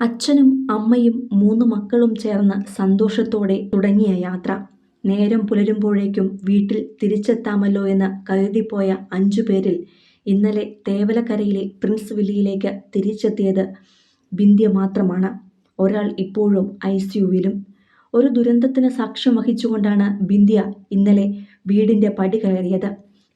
അച്ഛനും അമ്മയും മൂന്ന് മക്കളും ചേർന്ന് സന്തോഷത്തോടെ തുടങ്ങിയ യാത്ര. നേരം പുലരുമ്പോഴേക്കും വീട്ടിൽ തിരിച്ചെത്താമല്ലോ എന്ന് കരുതിപ്പോയ അഞ്ചു പേരിൽ ഇന്നലെ തേവലക്കരയിലെ പ്രിൻസ് വില്ലിയിലേക്ക് തിരിച്ചെത്തിയത് ബിന്ദ്യ മാത്രമാണ്. ഒരാൾ ഇപ്പോഴും ഐ സിയുവിലും ഒരു ദുരന്തത്തിന് സാക്ഷ്യം വഹിച്ചുകൊണ്ടാണ് ബിന്ദ്യ ഇന്നലെ വീടിന്റെ പടി കയറിയത്.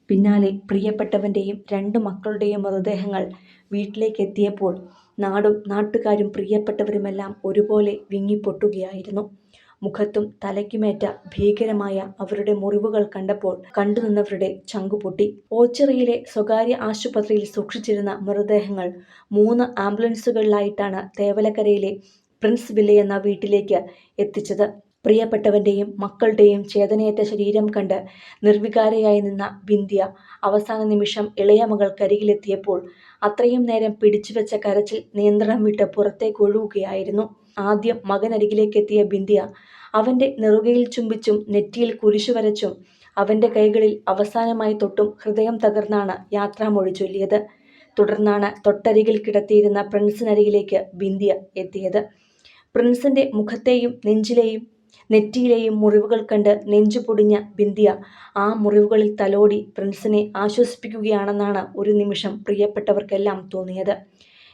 പിന്നാലെ പ്രിയപ്പെട്ടവന്റെയും രണ്ട് മക്കളുടെയും മൃതദേഹങ്ങൾ വീട്ടിലേക്ക് എത്തിയപ്പോൾ നാടും നാട്ടുകാരും പ്രിയപ്പെട്ടവരുമെല്ലാം ഒരുപോലെ വിങ്ങിപ്പൊട്ടുകയായിരുന്നു. മുഖത്തും തലയ്ക്കുമേറ്റ ഭീകരമായ അവരുടെ മുറിവുകൾ കണ്ടപ്പോൾ കണ്ടുനിന്നവരുടെ ചങ്കുപൊട്ടി. ഓച്ചിറയിലെ സ്വകാര്യ ആശുപത്രിയിൽ സൂക്ഷിച്ചിരുന്ന മൃതദേഹങ്ങൾ മൂന്ന് ആംബുലൻസുകളിലായിട്ടാണ് തേവലക്കരയിലെ പ്രിൻസ് വില്ലയെന്ന വീട്ടിലേക്ക് എത്തിച്ചത്. പ്രിയപ്പെട്ടവന്റെയും മക്കളുടെയും ചേതനയേറ്റ ശരീരം കണ്ട് നിർവികാരയായി നിന്ന ബിന്ധ്യ അവസാന നിമിഷം ഇളയ മകൾക്കരികിലെത്തിയപ്പോൾ അത്രയും നേരം പിടിച്ചുവെച്ച കരച്ചിൽ നിയന്ത്രണം വിട്ട് പുറത്തേക്ക് ഒഴുകുകയായിരുന്നു. ആദ്യം മകനരികിലേക്കെത്തിയ ബിന്ധ്യ അവന്റെ നെറുകയിൽ ചുംബിച്ചും നെറ്റിയിൽ കുരിശു വരച്ചും അവന്റെ കൈകളിൽ അവസാനമായി തൊട്ടും ഹൃദയം തകർന്നാണ് യാത്രാമൊഴി ചൊല്ലിയത് തുടർന്നാണ് തൊട്ടരികിൽ കിടത്തിയിരുന്ന പ്രിൻസിനരികിലേക്ക് ബിന്ധ്യ എത്തിയത്. പ്രിൻസിന്റെ മുഖത്തെയും നെഞ്ചിലെയും നെറ്റിയിലെയും മുറിവുകൾ കണ്ട് നെഞ്ചു പൊടിഞ്ഞ ബിന്ദിയ ആ മുറിവുകളിൽ തലോടി പ്രിൻസിനെ ആശ്വസിപ്പിക്കുകയാണെന്നാണ് ഒരു നിമിഷം പ്രിയപ്പെട്ടവർക്കെല്ലാം തോന്നിയത്.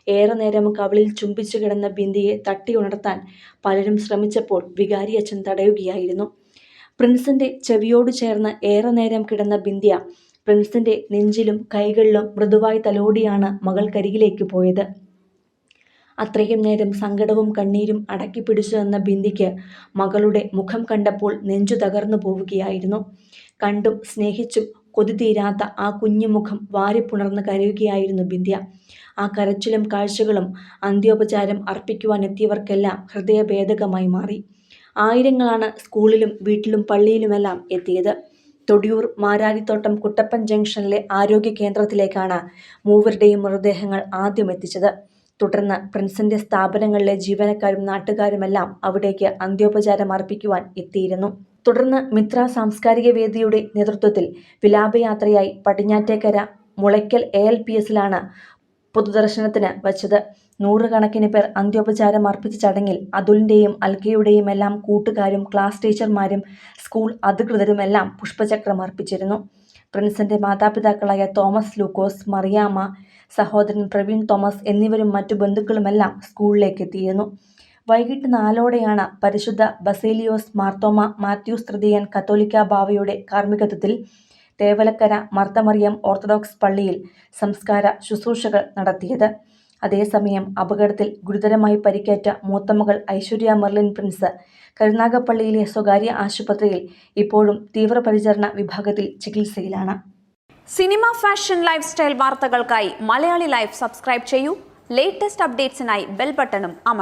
ഏറെ നേരം കവിളിൽ ചുംബിച്ചു കിടന്ന ബിന്ദിയെ തട്ടി തട്ടിയുണർത്താൻ പലരും ശ്രമിച്ചപ്പോൾ വികാരി അച്ഛൻ തടയുകയായിരുന്നു. പ്രിൻസിന്റെ ചെവിയോട് ചേർന്ന് ഏറെ നേരം കിടന്ന ബിന്ദിയ പ്രിൻസിന്റെ നെഞ്ചിലും കൈകളിലും മൃദുവായി തലോടിയാണ് മകൾക്കരികിലേക്ക് പോയത്. അത്രയും നേരം സങ്കടവും കണ്ണീരും അടക്കി പിടിച്ചു നിന്ന ബിന്ദിക്ക് മകളുടെ മുഖം കണ്ടപ്പോൾ നെഞ്ചു തകർന്നു പോവുകയായിരുന്നു. കണ്ടും സ്നേഹിച്ചും കൊതി തീരാത്ത ആ കുഞ്ഞുമുഖം വാരിപ്പുണർന്ന് കരയുകയായിരുന്നു ബിന്ധ്യ. ആ കരച്ചിലും കാഴ്ചകളും അന്ത്യോപചാരം അർപ്പിക്കുവാൻ എത്തിയവർക്കെല്ലാം ഹൃദയഭേദകമായി മാറി. ആയിരങ്ങളാണ് സ്കൂളിലും വീട്ടിലും പള്ളിയിലുമെല്ലാം എത്തിയത്. തൊടിയൂർ മാരാരിത്തോട്ടം കുട്ടപ്പൻ ജംഗ്ഷനിലെ ആരോഗ്യ കേന്ദ്രത്തിലേക്കാണ് മൂവരുടെയും മൃതദേഹങ്ങൾ ആദ്യം എത്തിച്ചത്. തുടർന്ന് പ്രിൻസിന്റെ സ്ഥാപനങ്ങളിലെ ജീവനക്കാരും നാട്ടുകാരുമെല്ലാം അവിടേക്ക് അന്ത്യോപചാരം അർപ്പിക്കുവാൻ എത്തിയിരുന്നു. തുടർന്ന് മിത്ര സാംസ്കാരിക വേദിയുടെ നേതൃത്വത്തിൽ വിലാപയാത്രയായി Padinjattekkara Mulakkal A L P എസിലാണ് പൊതുദർശനത്തിന് വച്ചത്. നൂറുകണക്കിന് പേർ അന്ത്യോപചാരം അർപ്പിച്ച ചടങ്ങിൽ അതുലിന്റെയും അൽക്കയുടെയും എല്ലാം കൂട്ടുകാരും ക്ലാസ് ടീച്ചർമാരും സ്കൂൾ അധികൃതരുമെല്ലാം പുഷ്പചക്രം അർപ്പിച്ചിരുന്നു. പ്രിൻസിന്റെ മാതാപിതാക്കളായ തോമസ് ലൂക്കോസ് മറിയാമ്മ സഹോദരൻ പ്രവീൺ തോമസ് എന്നിവരും മറ്റു ബന്ധുക്കളുമെല്ലാം സ്കൂളിലേക്ക് എത്തിയിരുന്നു വൈകിട്ട് നാലോടെയാണ് പരിശുദ്ധ ബസേലിയോസ് മാർത്തോമ മാത്യൂസ് തൃതീയൻ കത്തോലിക്ക ബാവയുടെ കാർമ്മികത്വത്തിൽ തേവലക്കര മർത്തമറിയം ഓർത്തഡോക്സ് പള്ളിയിൽ സംസ്കാര ശുശ്രൂഷകൾ നടത്തിയത്. അതേസമയം അപകടത്തിൽ ഗുരുതരമായി പരിക്കേറ്റ മൂത്തമകൾ ഐശ്വര്യ മെർലിൻ പ്രിൻസ് കരുനാഗപ്പള്ളിയിലെ സ്വകാര്യ ആശുപത്രിയിൽ ഇപ്പോഴും തീവ്രപരിചരണ വിഭാഗത്തിൽ ചികിത്സയിലാണ്. സിനിമ ഫാഷൻ ലൈഫ് സ്റ്റൈൽ വാർത്തകൾക്കായി മലയാളി ലൈഫ് സബ്സ്ക്രൈബ് ചെയ്യൂ. ലേറ്റസ്റ്റ് അപ്ഡേറ്റ്സിനായി ബെൽ ബട്ടണും അമർ